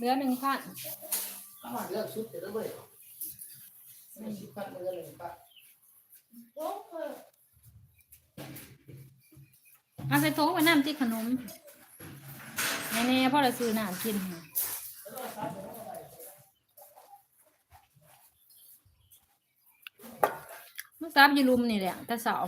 เหลือหนึ่งพันมาเลือกชุดเดี๋ยวเราไปไม่ชิพัดเรือเลยปะโอ้โหเอาใส่ถุงไปน้ำที่ขนมแน่ๆพ่อเราซื้อน้ำกินค่ะมันซับอยู่ลุมนี่แหละแต่เสาร์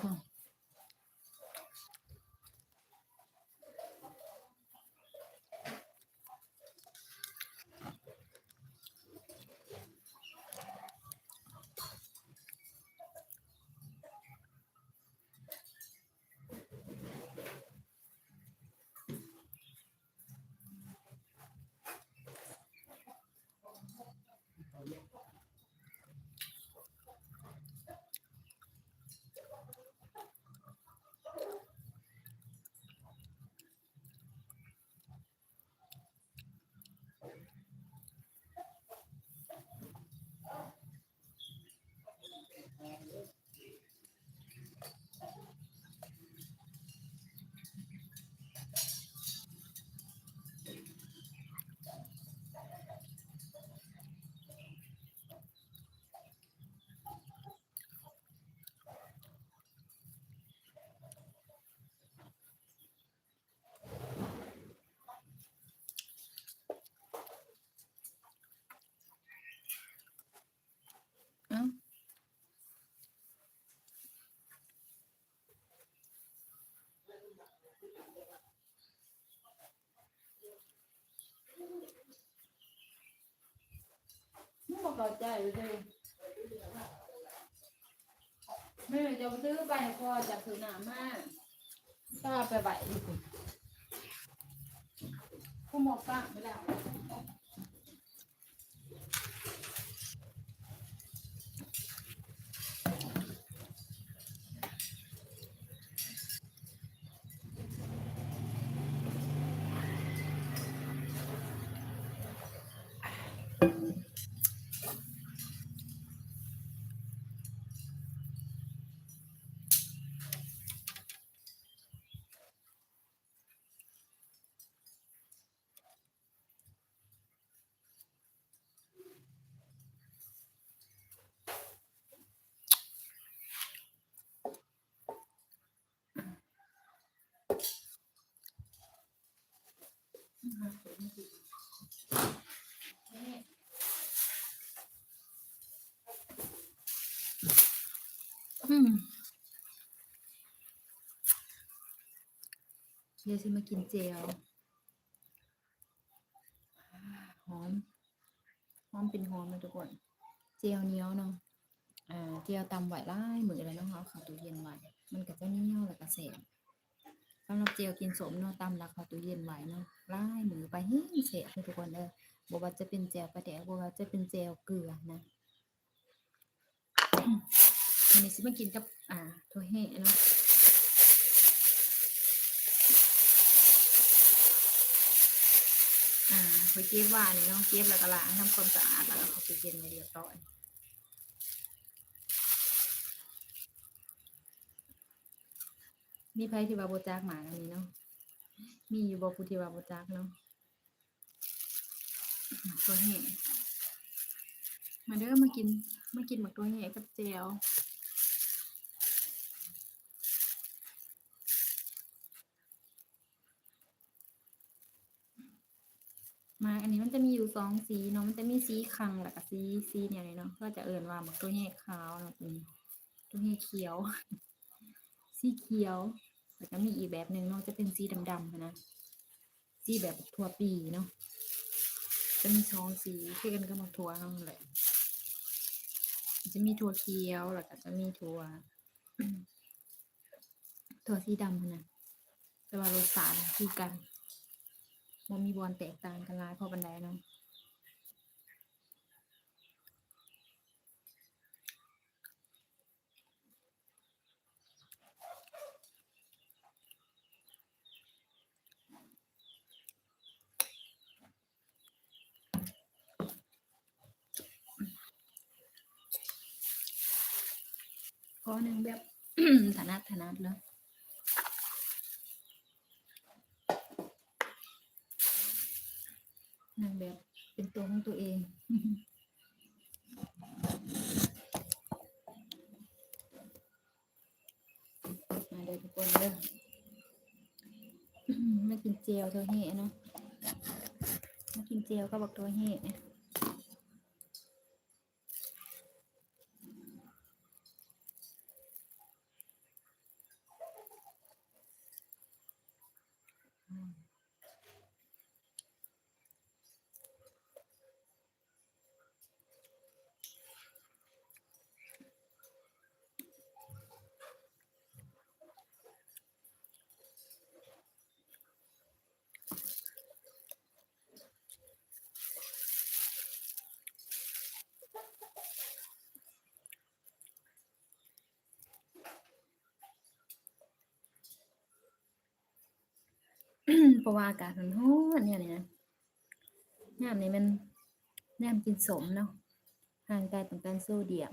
ไม่บอกเข้าใจเลยแม่จะไปซื้อไปพอจะถือหนามากถ้าไปไหวดีกว่าผู้หมอกตั้งไม่แล้ว เดี๋ยวฉันมากินเจลหอม หอมเป็นหอมเลยทุกคน เจลเหนียวเนาะ อ่า เจลตำไหวไล่เหมือนอะไรน้องเขาขาตู้เย็นไว้มันก็จะเนียวแล้วก็แสบสำหรับเจลกินสมเนาะตำแล้วเขาตู้เย็นไว้เนาะไล่หมือไปเฮ้ยแสบเลยทุกคนเด้อบอกว่าจะเป็นเจลปลาแดกบอกว่าจะเป็นเจลเกลือนะอันนี้สิมากินกับอ่าถั่วแห้เนาะอ่าไปเก็บว่านี่เนาะเก็บแล้วก็ล้างทำความสะอาดแล้วก็เขาไปเย็นไว้เรียบร้อย มีไผที่ว่าโบจักหมาอันนี้เนาะ มีอยู่บ่ผู้ที่ว่าโบจักเนาะหมักตัวแห้มาเด้อมากิน มากินหมักตัวแห้กับแจวมาอันนี้มันจะมีอยู่สองสีเนาะมันจะมีสีคังแล้วก็สีสีเนี่ยเลยเนาะก็จะเอิ้นว่าหมักตัวแห้ขาวเนาะตัวนี้ตัวแห้เขียว สีเขียวแล้วก็มีอีกแบบหนึ่งเนาะจะเป็นสีดำๆนะสีแบบทั่วปีเนาะจะมีสองสีคือกันก็มาทั่วนั่นแหละจะมีถั่วเขียวแล้วก็จะมีถั่วถั่วสีดำนะแต่ว่ารสชาติคือกันมันมีบอลแตกต่างกันหลายพราะบันไดเนาะ อหนึ่งแบบถนัดถนัดเลยนางแบบเป็นตัวของตัวเองมาเด้ทุกคนเด้อไม่กินเจียวเธอเห่เนาะไม่กินเจียวก็บอกตัวเห่ เพราะว่าอากาศมันร้อนเนี่ยเนี่ยน้ำนี่มันน้ำกินสมเนาะห่างไกลต่างกันโซเดียม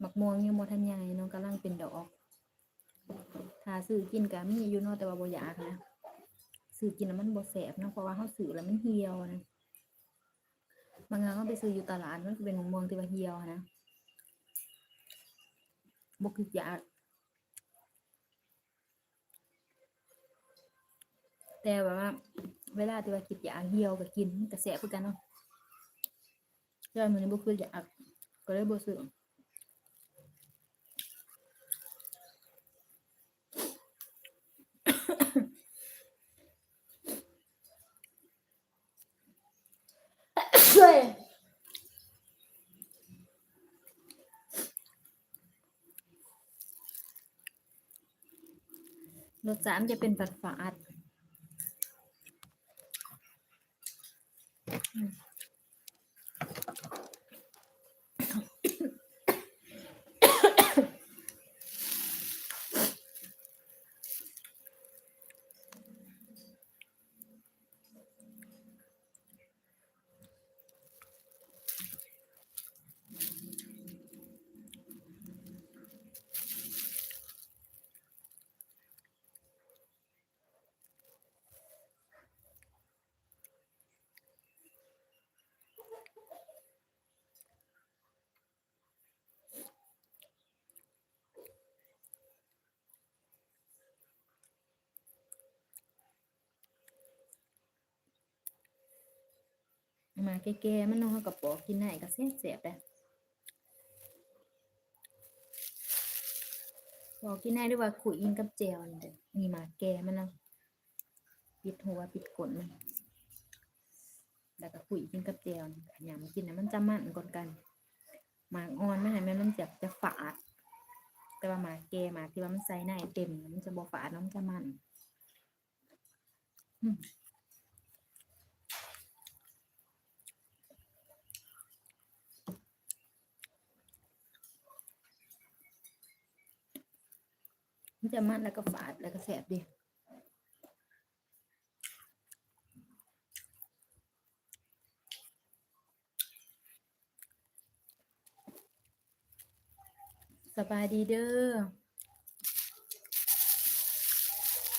หมักม่วงยังบ่ทันใหญ่เนาะกำลังเป็นดอกถ้าซื้อกินก็มีอยู่เนาะแต่ว่าบ่อยากนะซื้อกินแล้วมันบ่แสบเนาะเพราะว่าเฮาซื้อแล้วมันเหี่ยวนะบางครั้งเราไปซื้ออยู่ตลาดมันก็เป็นมะม่วงที่ว่าเหี่ยวนะ บ่คืออยากแต่แบบว่าเวลาที่ว่าคิดอยาเหี่ยวก็กินมันก็แสบคือกันเนาะแต่ว่ามื้อนี้บ่คืออยากก็เลยบ่ซื้อช่ วยรสามจะเป็นฝาดฝาดอื มาแก่ๆมันเนาะเรากับปอกกินได้ก็แซ่บๆเลยปอกกินได้ด้วยว่าขุยอินกับแจวนี่เด้อนี่หมาแก่มันเนาะปิดหัวปิดกลนมันแล้วก็ขุยกินกับแจวนี่ยำกินนะมันจะมันก่อนกันหมากอ่อนไมันเห็นไหมมันจะจะฝาด แต่ว่าหมากแก่หมากที่ว่ามันใส่ในเต็มมันจะบ่ฝาดนาะมันจะมัน มันจะมันแล้วก็ฝาดแล้วก็แสบดีสบายดีเด้อ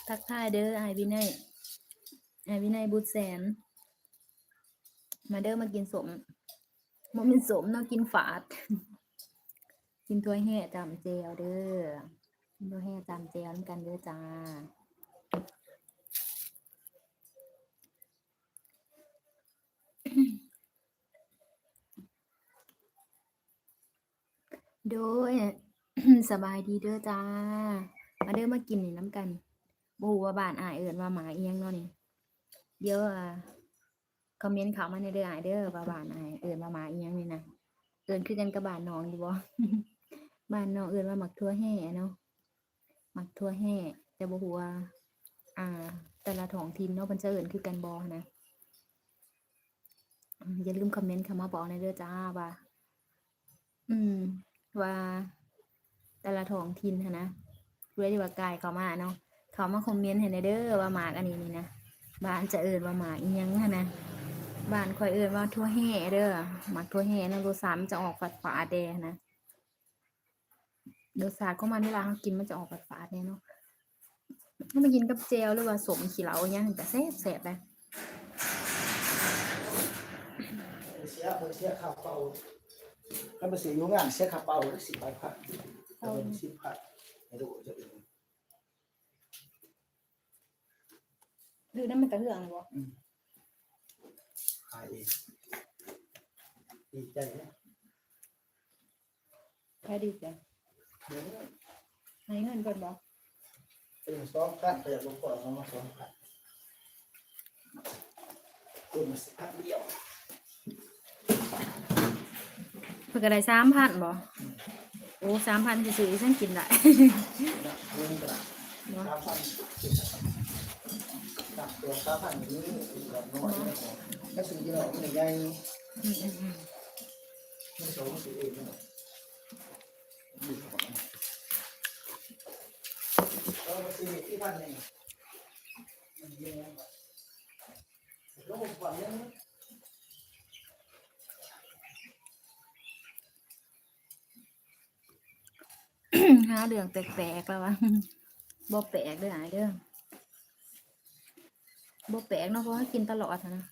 ทักทายเด้อไอวินัยไอวินัยบุตรแสน มาเด้อมากินสมโมเมนสมเนาะกินฝาด กินถ้วยแห่จำเจวเด้อ กินถ้วยแห่จำเจวนำกันเด้อจ้าโดยสบายดีเด้อจ้า มาเด้อมากินนี่น้ำกันบูว่าบ้านอายเอิ้นว่าหมาเอียงเนาะนี่เดี๋ยวอ่าคอมเมนต์เขามาในเด้ออายเด้อว่าบ้านอายเอิ้นว่าหมาเอียงนี่นะเอิ้นคือกันกับบ้านน้องอยู่บ่บ้านน้องเอิ้นว่าหมักทั่วแห่เนาะ มักทั่วแห่แต่บ่ฮู้ว่าอ่า แต่ละท้องถิ่นเนาะเพิ่นจะเอิ้นคือกันบ่นะอย่าลืมคอมเมนต์เข้ามาบอกในเด้อจ้าว่า อืม ว่าแต่ละท้องถิ่นหั้นนะเพื่อที่ว่ากายเขามาเนาะเขามาคอมเมนต์ให้ในเด้อว่าหมากอันนี้นี่นะบ้านจะเอิ้นว่าหมากอีหยังหั้นนะบ้านคอยเอิ้นว่าทั่วแห่เด้อหมากทั่วแห่นะรสชาติมันจะออกฝาดฝาดๆแดงนะ รสชาติของมันเวลาเรากินมันจะออกฝาดฝาดๆแน่เนาะถ้ามากินกับเจลหรือว่าสมขี้เหลาอย่างเงี้ยมันจะแซ่บแซ่บเลยเสียคนเสียข้าวเปล่าถ้ามาเสียอยู่งานเสียข้าวเปล่าสิบใบพันเอาสิบพันไม่รู้จะเป็นดูนั่นมันกระเรื่องบ่ขายเองดีใจนะแค่ดีจ้ะเดี๋ยว ให้เงินก่อนบ่เป็นสองพันแต่ลงก่อนมาสองพันตัวมันสิบพันเดียวเพิ่นก็ได้สามพันบ่โอ้สามพันซื่อๆฉันกินได้นะเงินกระสามพันสามตัวสามพันนี้แบบน้อยก็สิ่งที่เราไม่ใหญ่อืมอืมอืมไม่สองสิบเอ็ดนะดีกว่า เรามาซื้อที่พันหนึ่งมันเยอะมากแล้วผมฝันยังหาเรื่องแปลกๆแล้ววะบ่แปลกเด้ออ้ายเด้อบ่แปลกเนาะเพราะกินตลอดนะ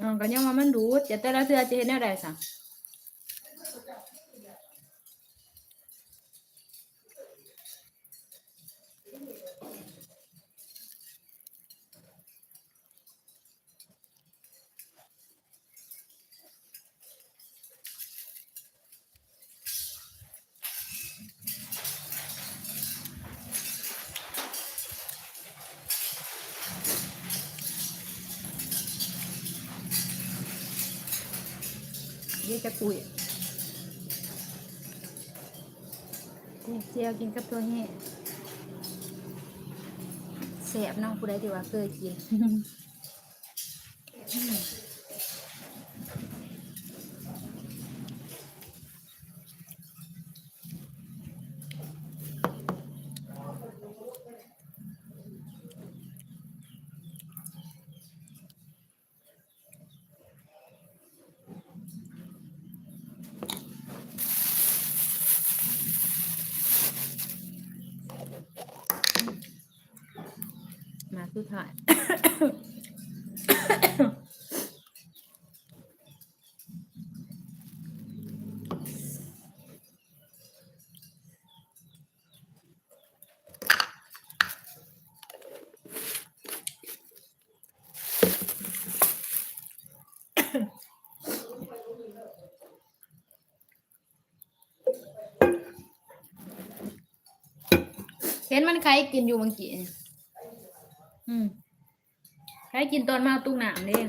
อ๋อก็ยังว่ามันรูดจะแต่ละเทื่อจะเฮ็ดแนวใดซะ ยวกินกับตัวแห้แสบเนาะผู้ใดที่ว่าเคยกิน มาสุดท้าย เห็นมันใครกินอยู่เมื่อกี้ อืมใครกินตอนมาอาตุ้งหนามเนี่ย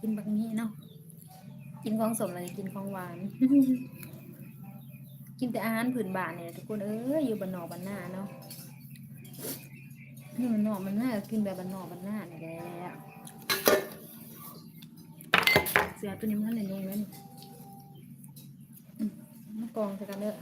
กินแบบนี้เนาะกินของสมอะไรกินของหวาน กินแต่อาหารผืนบ้านเนี่ยทุกคนเอ้ยอยู่บ้านนอกบนหน้าเนาะอยู่บ้านนอกบ้านหน้ากินแบบบ้านนอกบนหน้าเนี่ยแหละเสือตัวนี้มันอะไรนุ่งไว้นี่อืมมากองใส่กันเด้อ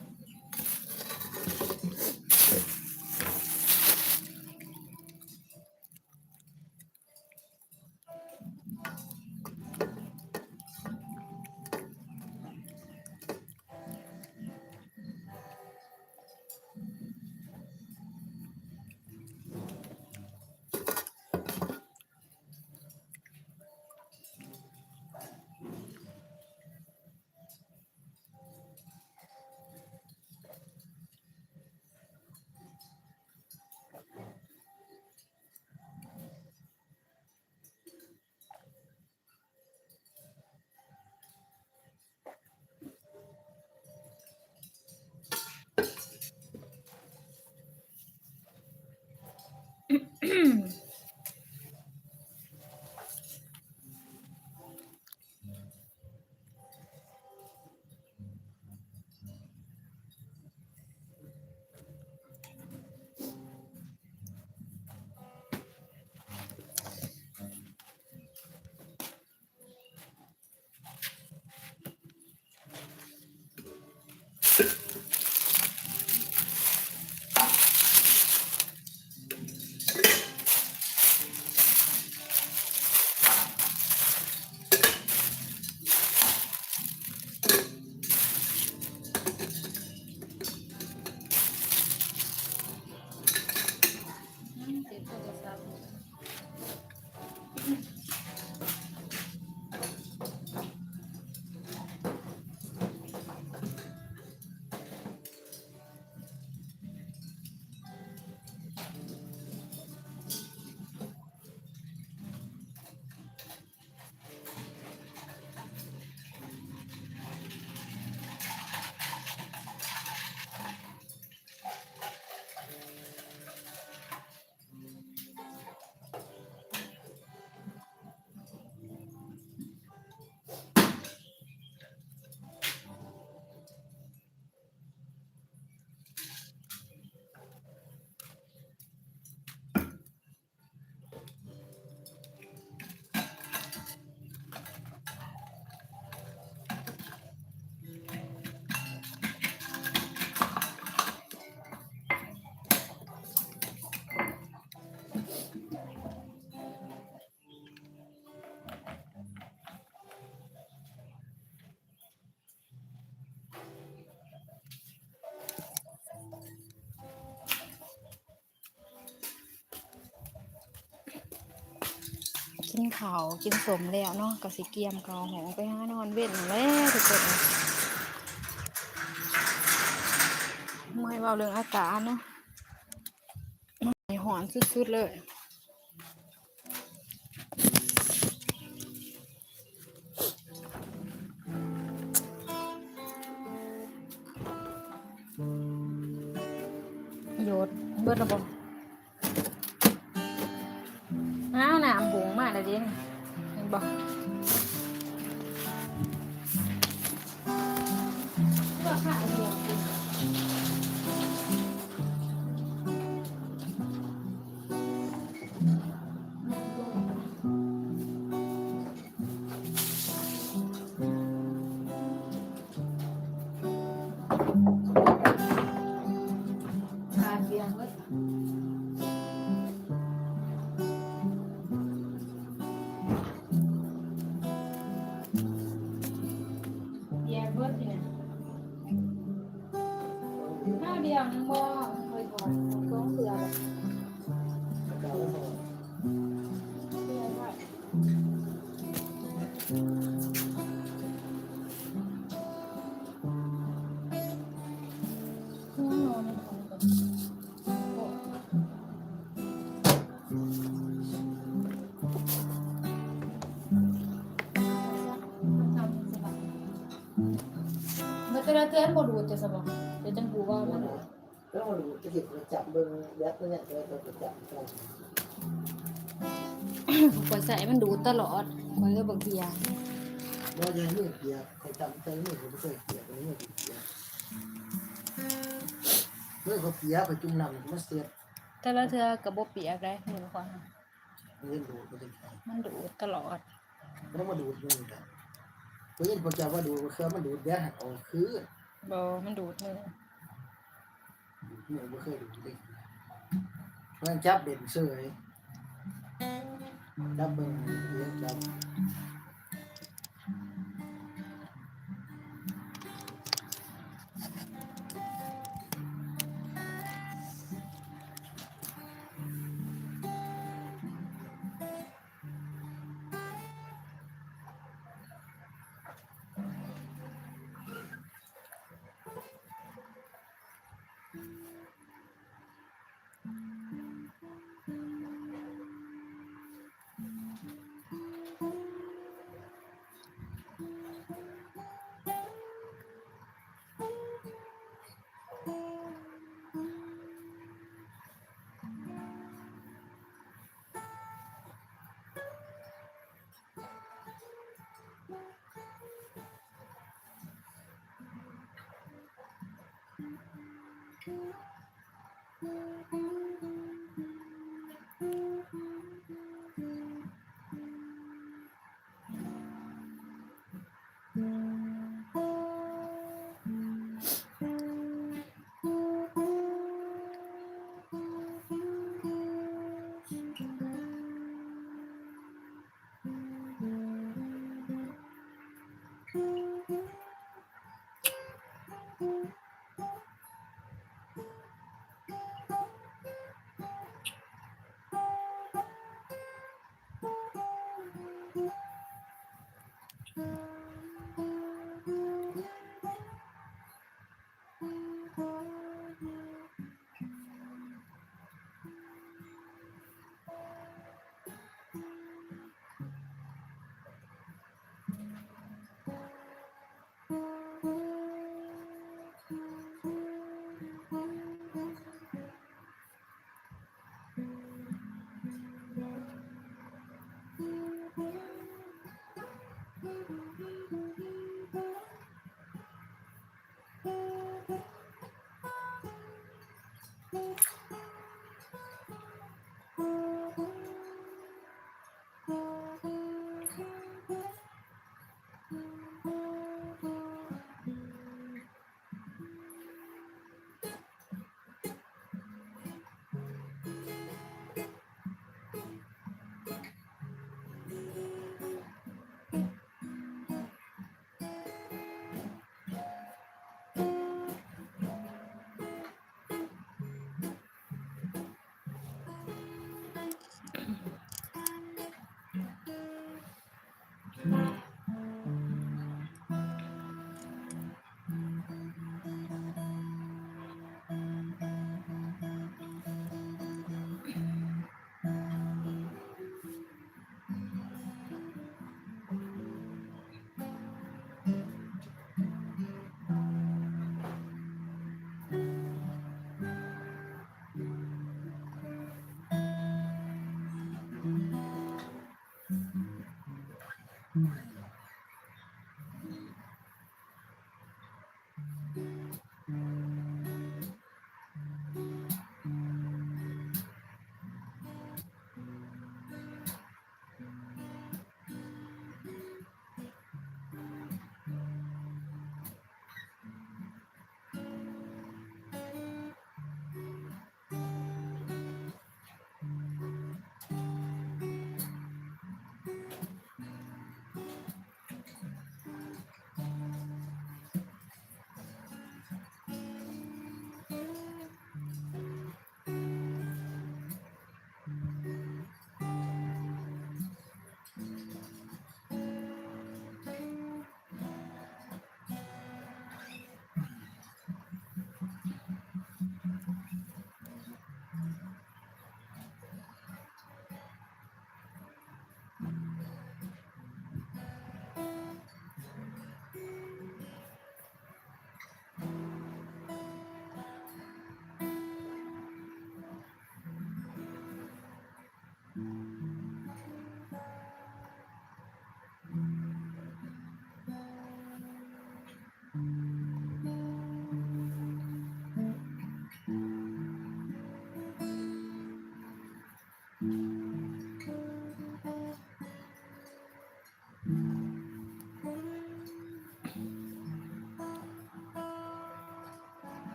กินข้าวกินสมแล้วเนาะก็สิเกียมข้าวหองไปหานอนเว้นแล้วทุกคนเมื่อยเบาเรื่องอากาศเนาะหอนสุดๆเลยโยดเบิดระบบ มันจะได้เต้นบดูจะสบายเดี๋ยวจังกูว่ามันแล้วมาดูจะเก็บจับเบิ้ยัดตัวเนี่ยจะจะจับข่อยใส่มันดูตลอดข่อยก็บ่เกียร์ว่าจะให้มือเปียกเขาจำใจมือเขาไม่เคยเปียกเลยมือเปียกมือเขาเปียกไปจุ่มน้ำมันเสียแต่ละเทื่อก็บ่เปียกได้เหมือนกันมันดูตลอดม่ต้องมาดูดมือกัน เพราะยันพอจะว่าดูเครือมันดูดแดดหักออกคือบ่มันดูดมือมือไม่เคยดูดเลยมันจับเด่นเสยจับเบิ่งเลี้ยงจับ